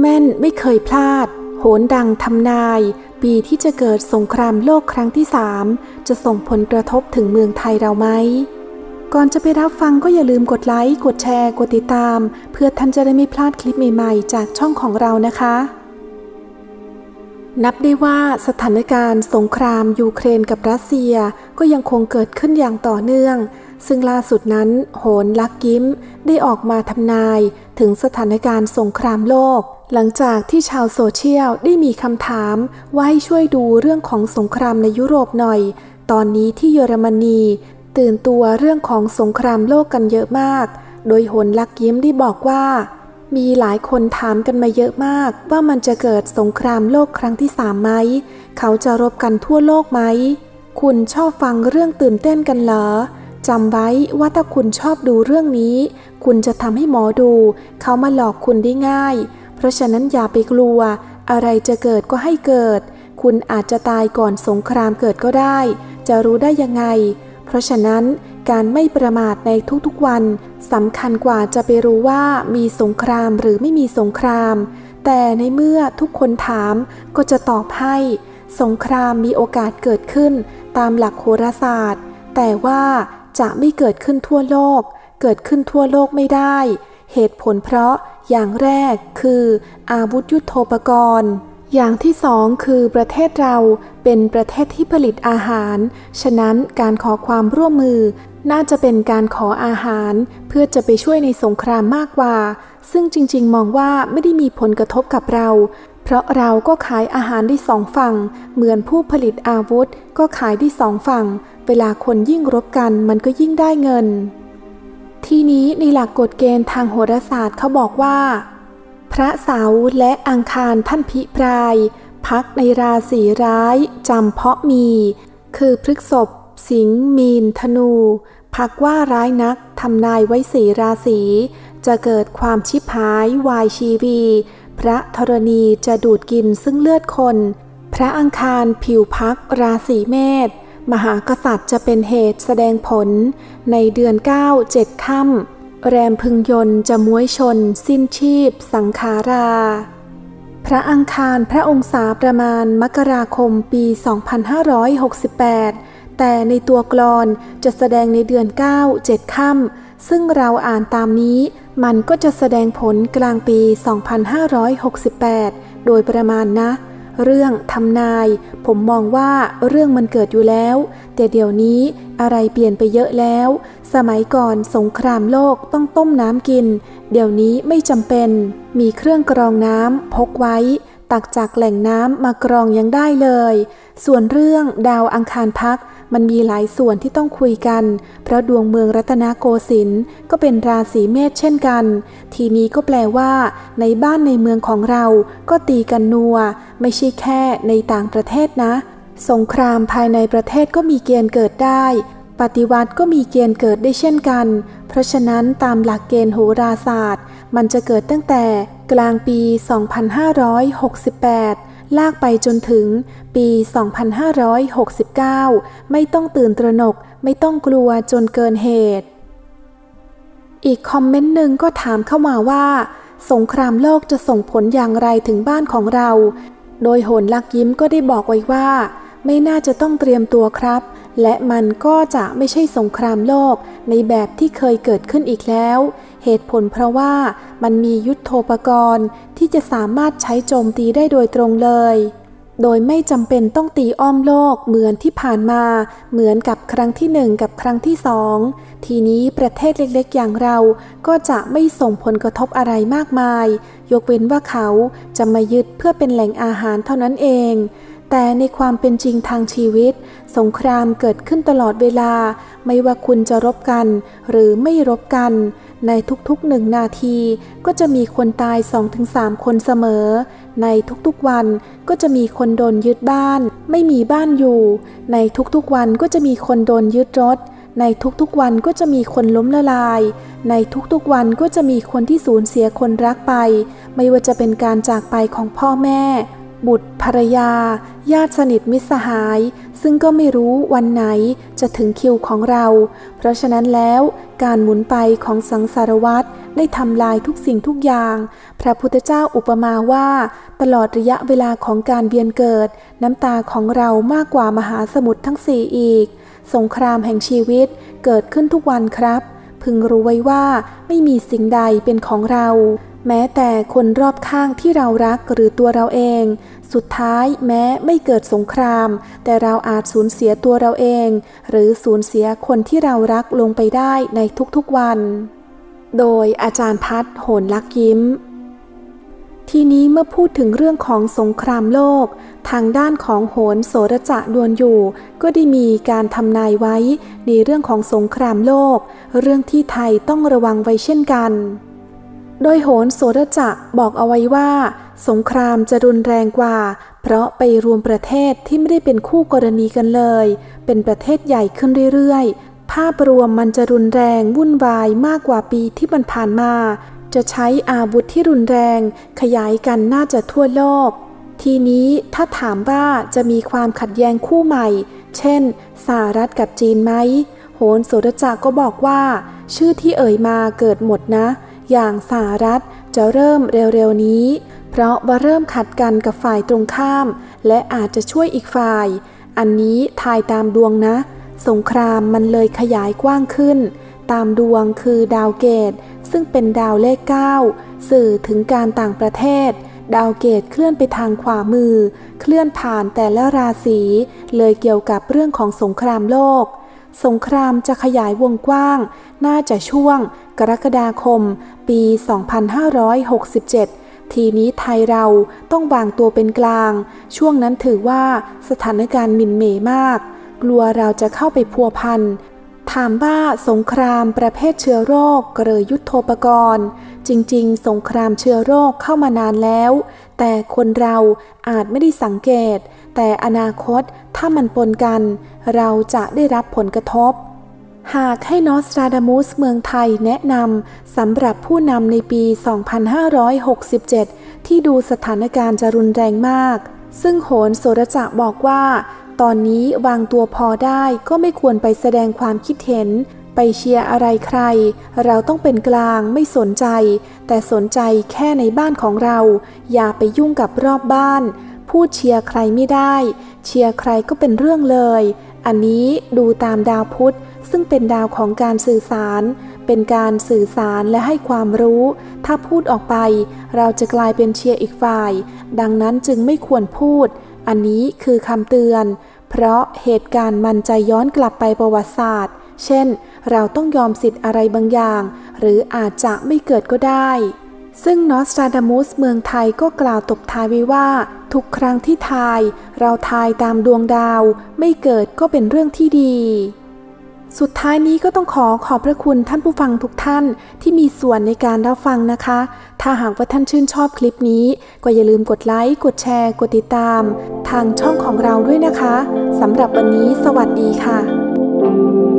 แม่นไม่เคยพลาด โหนดังทำนาย ปีที่จะเกิดสงครามโลกครั้งที่สามจะส่งผลกระทบถึงเมืองไทยเราไหม ก่อนจะไปรับฟังก็อย่าลืมกดไลค์ กดแชร์ กดติดตาม เพื่อท่านจะได้ไม่พลาดคลิปใหม่ๆ จากช่องของเรานะคะ นับได้ว่าสถานการณ์สงครามยูเครนกับรัสเซียก็ยังคงเกิดขึ้นอย่างต่อเนื่องซึ่งล่าสุดนั้น โหนลักยิ้ม ได้ออกมาทำนาย ถึงสถานการณ์สงครามโลก หลังจากที่ชาวโซเชียลได้มีคำถามว่าให้ช่วยดูเรื่องของสงครามในยุโรปหน่อย ตอนนี้ที่เยอรมนี ตื่นตัวเรื่องของสงครามโลกกันเยอะมาก โดยโหนลักยิ้มได้บอกว่า มีหลายคนถามกันมาเยอะมาก ว่ามันจะเกิดสงครามโลกครั้งที่สามไหม เขาจะรบกันทั่วโลกไหม คุณชอบฟังเรื่องตื่นเต้นกันเหรอจำไว้ว่าถ้าคุณชอบดูเรื่องนี้ คุณจะทำให้หมอดู เขามาหลอกคุณได้ง่าย เพราะฉะนั้นอย่าไปกลัว อะไรจะเกิดก็ให้เกิด คุณอาจจะตายก่อนสงครามเกิดก็ได้ จะรู้ได้ยังไง เพราะฉะนั้นการไม่ประมาทในทุกๆวันสำคัญกว่าจะไปรู้ว่ามีสงครามหรือไม่มีสงคราม แต่ในเมื่อทุกคนถามก็จะตอบให้ สงครามมีโอกาสเกิดขึ้น ตามหลักโหราศาสตร์ แต่ว่าจะไม่เกิดขึ้นทั่วโลก เกิดขึ้นทั่วโลกไม่ได้ เหตุผลเพราะ อย่างแรกคืออาวุธยุโทโธปกรณ์ อย่างที่สองคือประเทศเราเป็นประเทศที่ผลิตอาหาร ฉะนั้นการขอความร่วมมือ น่าจะเป็นการขออาหาร เพื่อจะไปช่วยในสงครามมากกว่า ซึ่งจริงๆ มองว่าไม่ได้มีผลกระทบกับเรา เพราะเราก็ขายอาหารได้สองฝั่ง เหมือนผู้ผลิตอาวุธ ก็ขายได้สองฝั่ง เวลาคนยิ่งรบกันมันก็ยิ่งได้เงิน ทีนี้ในหลักกฎเกณฑ์ทางโหราศาสตร์เขาบอกว่า พระเสาร์และอังคารท่านพิปราย พักในราศีร้ายจำเพาะมี คือพฤกษภสิงห์มีน ธนู พักว่าร้ายนักทำนายไว้สีราศีจะเกิดความชิบหายวายชีวี พระธรณีจะดูดกินซึ่งเลือดคน พระอังคารผิวพักราศีเมษ มหากษัตริย์จะเป็นเหตุแสดงผล ในเดือน9 7ค่ำแรมพึงยนจะม้วยชน สิ้นชีพ สังขารา พระอังคารพระองศาประมาณมกราคมปี 2568 แต่ในตัวกลอนจะแสดงในเดือน 9 7ค่ำซึ่งเราอ่านตามนี้มันก็จะแสดงผลกลางปี 2568 โดยประมาณนะ เรื่องทำนาย ผมมองว่าเรื่องมันเกิดอยู่แล้ว แต่เดี๋ยวนี้อะไรเปลี่ยนไปเยอะแล้ว สมัยก่อนสงครามโลกต้องต้มน้ำกิน เดี๋ยวนี้ไม่จำเป็น มีเครื่องกรองน้ำพกไว้ ตักจากแหล่งน้ำมากรองยังได้เลย ส่วนเรื่องดาวอังคารพัก มันมีหลายส่วนที่ต้องคุยกัน เพราะดวงเมืองรัตนโกสินทร์ก็เป็นราศีเมษเช่นกัน ทีนี้ก็แปลว่า ในบ้านในเมืองของเราก็ตีกันนัว ไม่ใช่แค่ในต่างประเทศนะ สงครามภายในประเทศก็มีเกณฑ์เกิดได้ ปฏิวัติก็มีเกณฑ์เกิดได้เช่นกัน เพราะฉะนั้นตามหลักเกณฑ์โหราศาสตร์ มันจะเกิดตั้งแต่กลางปี 2568 ลากไปจนถึงปี 2569 ไม่ต้องตื่นตระหนก ไม่ต้องกลัวจนเกินเหตุ อีกคอมเมนต์หนึ่งก็ถามเข้ามาว่า สงครามโลกจะส่งผลอย่างไรถึงบ้านของเรา โดยโหนลักยิ้มก็ได้บอกไว้ว่า ไม่น่าจะต้องเตรียมตัวครับ และมันก็จะไม่ใช่สงครามโลกในแบบที่เคยเกิดขึ้นอีกแล้ว เหตุผลเพราะว่ามันมียุทโธปกรณ์ที่จะสามารถใช้โจมตีได้โดยตรงเลย โดยไม่จำเป็นต้องตีอ้อมโลกเหมือนที่ผ่านมา เหมือนกับครั้งที่หนึ่งกับครั้งที่สอง ทีนี้ประเทศเล็กๆ อย่างเราก็จะไม่ส่งผลกระทบอะไรมากมาย ยกเว้นว่าเขาจะมายึดเพื่อเป็นแหล่งอาหารเท่านั้นเอง แต่ในความเป็นจริงทางชีวิต สงครามเกิดขึ้นตลอดเวลา ไม่ว่าคุณจะรบกัน หรือไม่รบกัน ในทุกๆหนึ่งนาที ก็จะมีคนตาย 2-3 คนเสมอ ในทุกๆวันก็จะมีคนโดนยึดบ้าน ไม่มีบ้านอยู่ ในทุกๆวันก็จะมีคนโดนยึดรถ ในทุกๆวันก็จะมีคนล้มละลาย ในทุกๆวันก็จะมีคนที่สูญเสียคนรักไป ไม่ว่าจะเป็นการจากไปของพ่อแม่ บุตรภรรยา ญาติสนิทมิตรสหาย ซึ่งก็ไม่รู้วันไหนจะถึงคิวของเรา เพราะฉะนั้นแล้วการหมุนไปของสังสารวัตรได้ทำลายทุกสิ่งทุกอย่าง พระพุทธเจ้าอุปมาว่า ตลอดระยะเวลาของการเวียนเกิด น้ำตาของเรามากกว่ามหาสมุทรทั้งสี่อีก สงครามแห่งชีวิตเกิดขึ้นทุกวันครับ พึงรู้ไว้ว่าไม่มีสิ่งใดเป็นของเรา แม้แต่คนรอบข้างที่เรารักหรือตัวเราเอง สุดท้ายแม้ไม่เกิดสงคราม แต่เราอาจสูญเสียตัวเราเอง หรือสูญเสียคนที่เรารักลงไปได้ในทุกๆวัน โดยอาจารย์พัฒโหนลักยิ้ม ทีนี้เมื่อพูดถึงเรื่องของสงครามโลก ทางด้านของโหนโสรจะดวนอยู่ ก็ได้มีการทำนายไว้ในเรื่องของสงครามโลก เรื่องที่ไทยต้องระวังไว้เช่นกัน โดยโหนโสรจะบอกเอาไว้ว่า สงครามจะรุนแรงกว่า เพราะไปรวมประเทศที่ไม่ได้เป็นคู่กรณีกันเลย เป็นประเทศใหญ่ขึ้นเรื่อยๆ ภาพรวมมันจะรุนแรงวุ่นวายมากกว่าปีที่มันผ่านมา จะใช้อาวุธที่รุนแรง ขยายกันน่าจะทั่วโลก ทีนี้ถ้าถามว่าจะมีความขัดแย้งคู่ใหม่ เช่นสหรัฐกับจีนไหมโหนโสรจักก็บอกว่า ชื่อที่เอ่ยมาเกิดหมดนะ อย่างสหรัฐจะเริ่มเร็วๆนี้ เพราะว่าเริ่มขัดกันกับฝ่ายตรงข้าม และอาจจะช่วยอีกฝ่าย อันนี้ทายตามดวงนะ สงครามมันเลยขยายกว้างขึ้น ตามดวงคือดาวเกต ซึ่งเป็นดาวเลข 9 สื่อถึงการต่างประเทศ ดาวเกตเคลื่อนไปทางขวามือ เคลื่อนผ่านแต่ละราศีเลยเกี่ยวกับเรื่องของสงครามโลก สงครามจะขยายวงกว้าง น่าจะช่วง กรกฎาคม ปี 2567 ทีนี้ไทยเราต้องวางตัวเป็นกลาง ช่วงนั้นถือว่าสถานการณ์มินเมมาก กลัวเราจะเข้าไปพัวพัน ถามว่าสงครามประเภทเชื้อโรคหรือยุทโธปกรณ์ จริงๆ สงครามเชื้อโรคเข้ามานานแล้ว แต่คนเราอาจไม่ได้สังเกต แต่อนาคตถ้ามันปนกัน เราจะได้รับผลกระทบ หากให้นอสตราดามุสเมืองไทยแนะนำสำหรับผู้นำในปี 2567 ที่ดูสถานการณ์จะรุนแรงมาก ซึ่งโหนโสรจะบอกว่า ตอนนี้วางตัวพอได้ก็ไม่ควรไปแสดงความคิดเห็น ไปเชียร์อะไรใคร เราต้องเป็นกลางไม่สนใจ แต่สนใจแค่ในบ้านของเรา อย่าไปยุ่งกับรอบบ้าน พูดเชียร์ใครไม่ได้ เชียร์ใครก็เป็นเรื่องเลย อันนี้ดูตามดาวพุธซึ่งเป็นดาวของการสื่อสาร เป็นการสื่อสารและให้ความรู้ ถ้าพูดออกไป เราจะกลายเป็นเชียร์อีกฝ่าย ดังนั้นจึงไม่ควรพูด อันนี้คือคำเตือน เพราะเหตุการณ์มันจะย้อนกลับไปประวัติศาสตร์ เช่น เราต้องยอมสิทธิ์อะไรบางอย่าง หรืออาจจะไม่เกิดก็ได้ ซึ่งนอสตราดามุสเมืองไทยก็กล่าวตบท้ายไว้ว่า ทุกครั้งที่ทาย เราทายตามดวงดาว ไม่เกิดก็เป็นเรื่องที่ดี สุดท้ายนี้ก็ต้องขอขอบพระคุณท่านผู้ฟังทุกท่านที่มีส่วนในการรับฟังนะคะ ถ้าหากว่าท่านชื่นชอบคลิปนี้ ก็อย่าลืมกดไลค์ กดแชร์ กดติดตาม ทางช่องของเราด้วยนะคะสำหรับวันนี้สวัสดีค่ะ